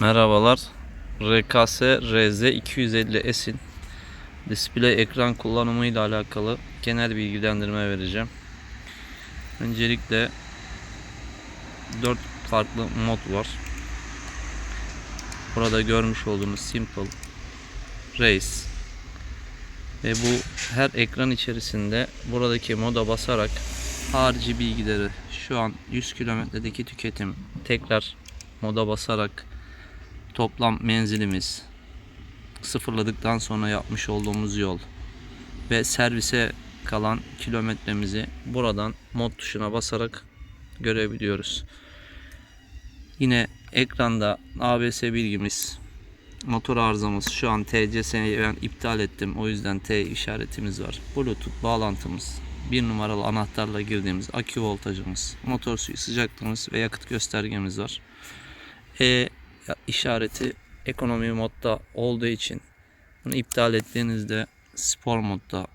Merhabalar. RKS RZ 250 S'in display ekran kullanımı ile alakalı genel bilgilendirme vereceğim. Öncelikle 4 farklı mod var. Burada görmüş olduğunuz Simple, Race ve bu her ekran içerisinde buradaki moda basarak harici bilgileri şu an 100 kilometredeki tüketim tekrar moda basarak toplam menzilimiz, sıfırladıktan sonra yapmış olduğumuz yol ve servise kalan kilometremizi buradan mod tuşuna basarak görebiliyoruz. Yine ekranda ABS bilgimiz, motor arızamız şu an TCS'yi ben iptal ettim. O yüzden T işaretimiz var. Bluetooth bağlantımız, bir numaralı anahtarla girdiğimiz akü voltajımız, motor suyu sıcaklığımız ve yakıt göstergemiz var. E işareti ekonomi modda olduğu için bunu iptal ettiğinizde spor modda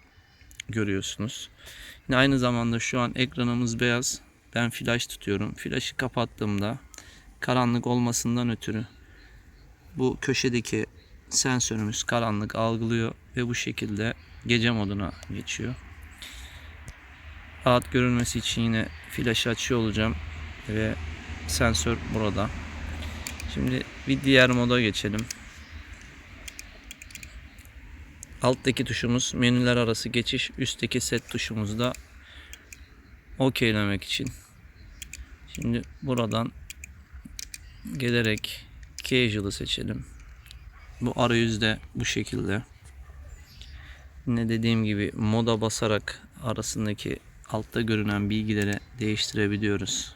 görüyorsunuz. Yine aynı zamanda şu an ekranımız beyaz. Ben flash tutuyorum. Flash'ı kapattığımda karanlık olmasından ötürü bu köşedeki sensörümüz karanlık algılıyor ve bu şekilde gece moduna geçiyor. Rahat görünmesi için yine flash açıyor olacağım ve sensör burada. Şimdi bir diğer moda geçelim. Alttaki tuşumuz menüler arası geçiş, üstteki set tuşumuz da okeylemek için. Şimdi buradan gelerek casual'ı seçelim. Bu arayüzde bu şekilde. Ne dediğim gibi moda basarak arasındaki altta görünen bilgileri değiştirebiliyoruz.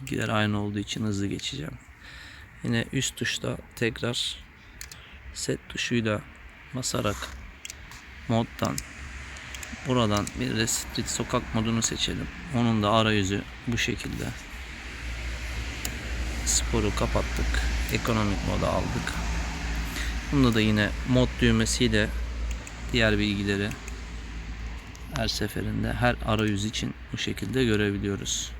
Bilgiler aynı olduğu için hızlı geçeceğim. Yine üst tuşta tekrar set tuşuyla basarak moddan buradan bir de street sokak modunu seçelim. Onun da arayüzü bu şekilde. Sporu kapattık. Ekonomik moda aldık. Bunda da yine mod düğmesiyle diğer bilgileri her seferinde her arayüz için bu şekilde görebiliyoruz.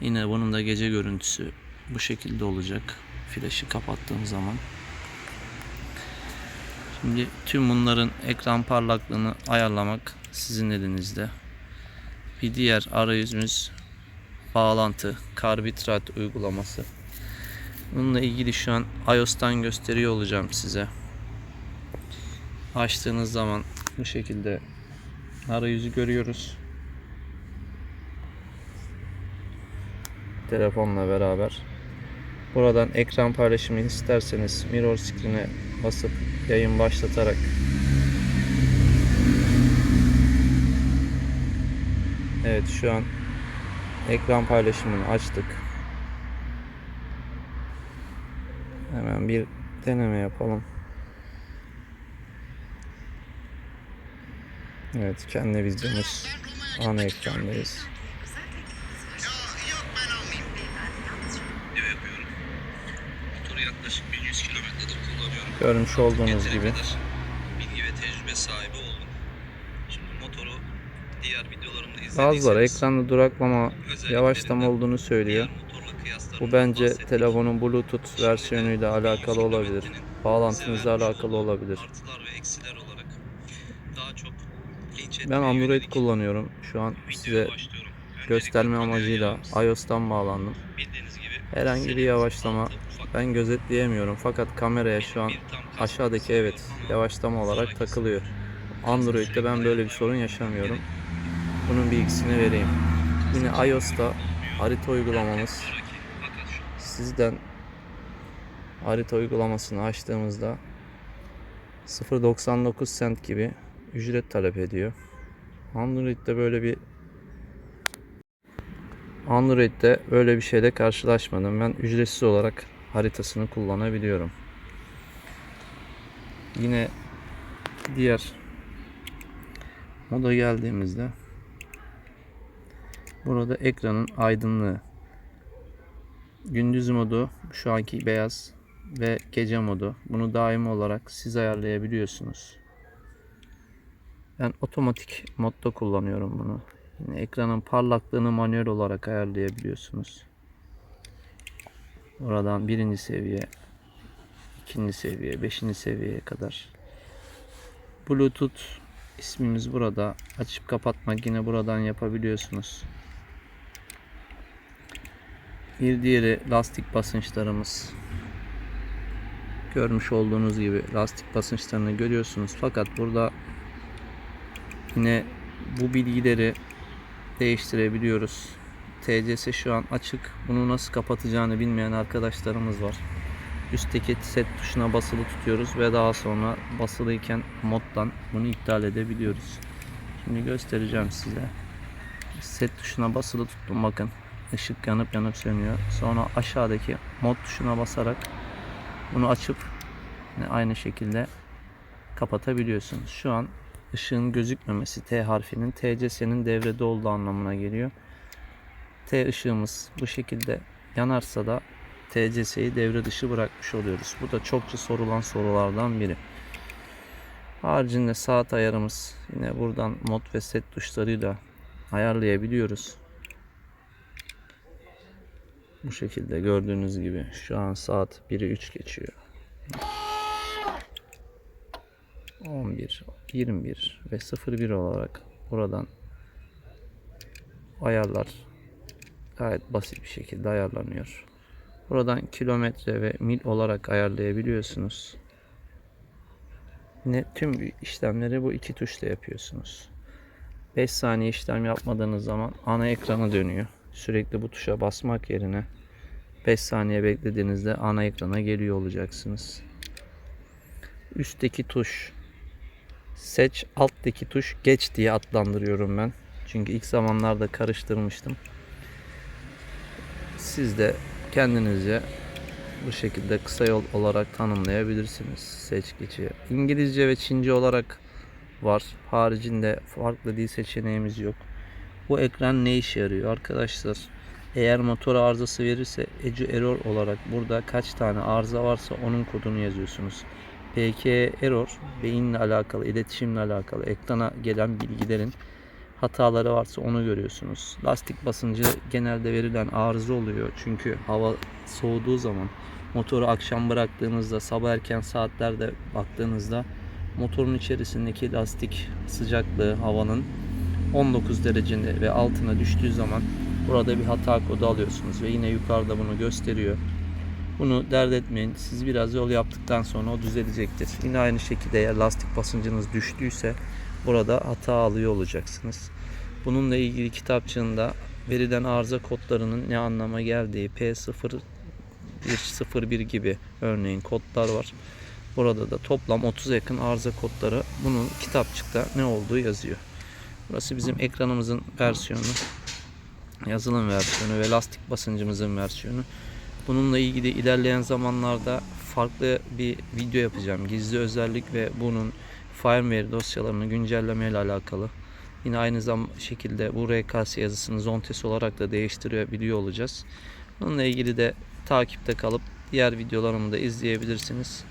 Yine bunun da gece görüntüsü bu şekilde olacak. Flaşı kapattığım zaman. Şimdi tüm bunların ekran parlaklığını ayarlamak sizin elinizde. Bir diğer arayüzümüz bağlantı, karbitrat uygulaması. Bununla ilgili şu an iOS'tan gösteriyor olacağım size. Açtığınız zaman bu şekilde arayüzü görüyoruz. Telefonla beraber. Buradan ekran paylaşımı isterseniz mirror screen'e basıp yayın başlatarak Evet şu an ekran paylaşımını açtık. Hemen bir deneme yapalım. Evet kendi videomuz ana ekrandayız. Görmüş olduğunuz gibi. bilgi ve tecrübe sahibi oldum. Şimdi motoru diğer videolarımda Bazıları izlediyseniz ekranda duraklama, yavaşlama olduğunu söylüyor. Bu bence telefonun Bluetooth versiyonuyla alakalı olabilir. Bağlantınızla alakalı olabilir. Artılar ve eksiler olarak daha çok linç Ben Android kullanıyorum. Şu an size gösterme amacıyla iOS'tan bağlandım. Herhangi bir yavaşlama ben gözetleyemiyorum. Fakat kameraya şu an aşağıdaki evet yavaşlama olarak takılıyor. Android'de ben böyle bir sorun yaşamıyorum. Bunun bilgisini vereyim. Yine iOS'ta harita uygulamamız sizden harita uygulamasını açtığımızda 0.99 cent gibi ücret talep ediyor. Android'de böyle bir Android'de böyle bir şeyle karşılaşmadım. Ben ücretsiz olarak haritasını kullanabiliyorum. Yine diğer moda geldiğimizde burada ekranın aydınlığı gündüz modu şu anki beyaz ve gece modu. Bunu daimi olarak siz ayarlayabiliyorsunuz. Ben otomatik modda kullanıyorum bunu. Yine ekranın parlaklığını manuel olarak ayarlayabiliyorsunuz. Buradan birinci seviye, ikinci seviye, beşinci seviyeye kadar. Bluetooth ismimiz burada. Açıp kapatmak yine buradan yapabiliyorsunuz. Bir diğeri lastik basınçlarımız. Görmüş olduğunuz gibi lastik basınçlarını görüyorsunuz. Fakat burada yine bu bilgileri değiştirebiliyoruz. TCS şu an açık. Bunu nasıl kapatacağını bilmeyen arkadaşlarımız var. Üstteki set tuşuna basılı tutuyoruz ve daha sonra basılıyken moddan bunu iptal edebiliyoruz. Şimdi göstereceğim size. Set tuşuna basılı tuttum bakın. Işık yanıp yanıp sönüyor. Sonra aşağıdaki mod tuşuna basarak bunu açıp aynı şekilde kapatabiliyorsunuz. Şu an ışığın gözükmemesi T harfinin TCS'nin devrede olduğu anlamına geliyor. T ışığımız bu şekilde yanarsa da TCS'yi devre dışı bırakmış oluyoruz. Bu da çokça sorulan sorulardan biri. Haricinde saat ayarımız yine buradan mod ve set tuşlarıyla ayarlayabiliyoruz. Bu şekilde gördüğünüz gibi şu an saat 1'i 3 geçiyor. 11, 21 ve 01 olarak buradan ayarlar gayet basit bir şekilde ayarlanıyor. Buradan kilometre ve mil olarak ayarlayabiliyorsunuz. Yine tüm işlemleri bu iki tuşla yapıyorsunuz. 5 saniye işlem yapmadığınız zaman ana ekrana dönüyor. Sürekli bu tuşa basmak yerine 5 saniye beklediğinizde ana ekrana geliyor olacaksınız. Üstteki tuş seç, alttaki tuş geç diye adlandırıyorum ben. Çünkü ilk zamanlarda karıştırmıştım. Siz de kendinizce bu şekilde kısa yol olarak tanımlayabilirsiniz seç geçi. İngilizce ve Çince olarak var. Haricinde farklı dil seçeneğimiz yok. Bu ekran ne işe yarıyor arkadaşlar? Eğer motor arızası verirse ecu error olarak burada kaç tane arıza varsa onun kodunu yazıyorsunuz. PK error beyinle alakalı, iletişimle alakalı ekrana gelen bilgilerin hataları varsa onu görüyorsunuz. Lastik basıncı genelde verilen arıza oluyor. Çünkü hava soğuduğu zaman motoru akşam bıraktığınızda sabah erken saatlerde baktığınızda motorun içerisindeki lastik sıcaklığı havanın 19 derecede ve altına düştüğü zaman burada bir hata kodu alıyorsunuz ve yine yukarıda bunu gösteriyor. Bunu dert etmeyin. Siz biraz yol yaptıktan sonra o düzelecektir. Yine aynı şekilde eğer lastik basıncınız düştüyse burada hata alıyor olacaksınız. Bununla ilgili kitapçığında verilen arıza kodlarının ne anlama geldiği P0 101 gibi örneğin kodlar var. Burada da toplam 30 yakın arıza kodları bunun kitapçıkta ne olduğu yazıyor. Burası bizim ekranımızın versiyonu. Yazılım versiyonu ve lastik basıncımızın versiyonu. Bununla ilgili ilerleyen zamanlarda farklı bir video yapacağım. Gizli özellik ve bunun firmware dosyalarını güncelleme ile alakalı. Yine aynı zam şekilde bu RKS yazısını Zontes olarak da değiştirebiliyor olacağız. Bununla ilgili de takipte kalıp diğer videolarımı da izleyebilirsiniz.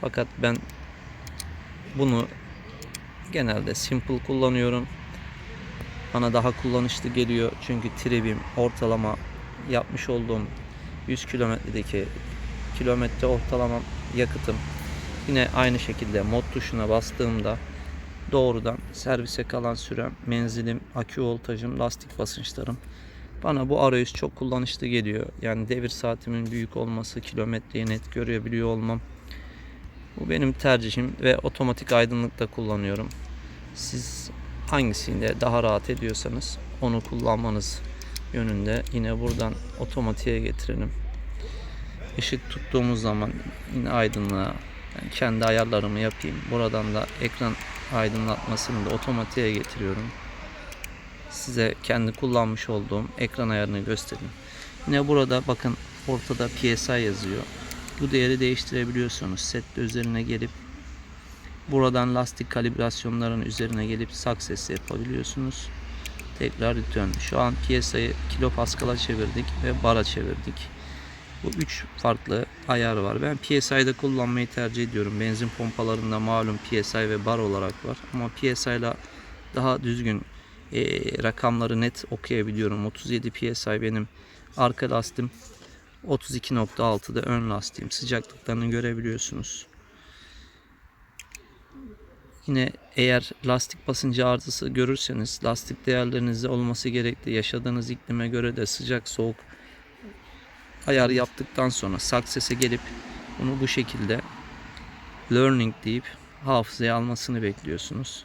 Fakat ben bunu genelde simple kullanıyorum. Bana daha kullanışlı geliyor. Çünkü tribim ortalama yapmış olduğum 100 kilometredeki kilometre ortalama yakıtım yine aynı şekilde mod tuşuna bastığımda doğrudan servise kalan sürem, menzilim, akü voltajım, lastik basınçlarım bana bu arayüz çok kullanışlı geliyor. Yani devir saatimin büyük olması, kilometreyi net görebiliyor olmam. Bu benim tercihim ve otomatik aydınlıkta kullanıyorum. Siz hangisiyle daha rahat ediyorsanız onu kullanmanız yönünde yine buradan otomatiğe getirelim. Işık tuttuğumuz zaman yine aydınlığa yani kendi ayarlarımı yapayım. Buradan da ekran aydınlatmasını da otomatiğe getiriyorum. Size kendi kullanmış olduğum ekran ayarını göstereyim. Yine burada bakın ortada PSI yazıyor. Bu değeri değiştirebiliyorsunuz. Sette üzerine gelip buradan lastik kalibrasyonların üzerine gelip sesi yapabiliyorsunuz. Tekrar return. Şu an PSI'yi kilo Pascal'a çevirdik ve bara çevirdik. Bu üç farklı ayar var. Ben PSI'de kullanmayı tercih ediyorum. Benzin pompalarında malum PSI ve bar olarak var. Ama PSI ile daha düzgün e, rakamları net okuyabiliyorum. 37 PSI benim arka lastim. 32.6'da ön lastiğim. Sıcaklıklarını görebiliyorsunuz. Yine eğer lastik basıncı arızası görürseniz lastik değerlerinizde olması gerekli. Yaşadığınız iklime göre de sıcak soğuk ayar yaptıktan sonra success'e gelip bunu bu şekilde learning deyip hafızaya almasını bekliyorsunuz.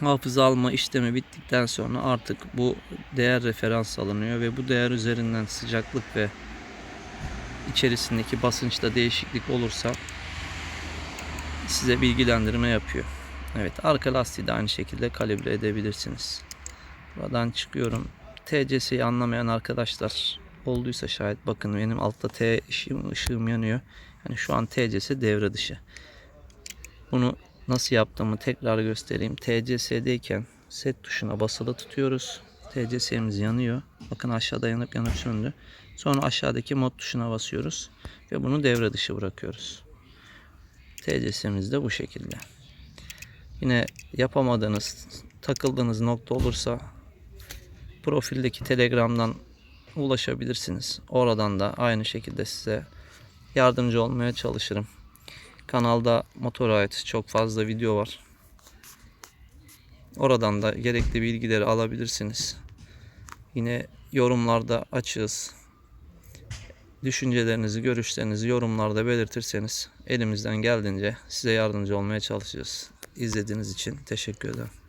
Hafıza alma işlemi bittikten sonra artık bu değer referans alınıyor ve bu değer üzerinden sıcaklık ve içerisindeki basınçta değişiklik olursa size bilgilendirme yapıyor. Evet arka lastiği de aynı şekilde kalibre edebilirsiniz. Buradan çıkıyorum. TCS'yi anlamayan arkadaşlar olduysa şayet bakın benim altta T ışığım, ışığım yanıyor. Yani şu an TCS devre dışı. Bunu nasıl yaptığımı tekrar göstereyim. TCS'deyken set tuşuna basılı tutuyoruz. TCS'miz yanıyor. Bakın aşağıda yanıp yanıp söndü. Sonra aşağıdaki mod tuşuna basıyoruz ve bunu devre dışı bırakıyoruz. TCS'miz de bu şekilde. Yine yapamadığınız, takıldığınız nokta olursa profildeki Telegram'dan ulaşabilirsiniz. Oradan da aynı şekilde size yardımcı olmaya çalışırım. Kanalda motora ait çok fazla video var. Oradan da gerekli bilgileri alabilirsiniz. Yine yorumlarda açığız. Düşüncelerinizi, görüşlerinizi yorumlarda belirtirseniz elimizden geldiğince size yardımcı olmaya çalışacağız. İzlediğiniz için teşekkür ederim.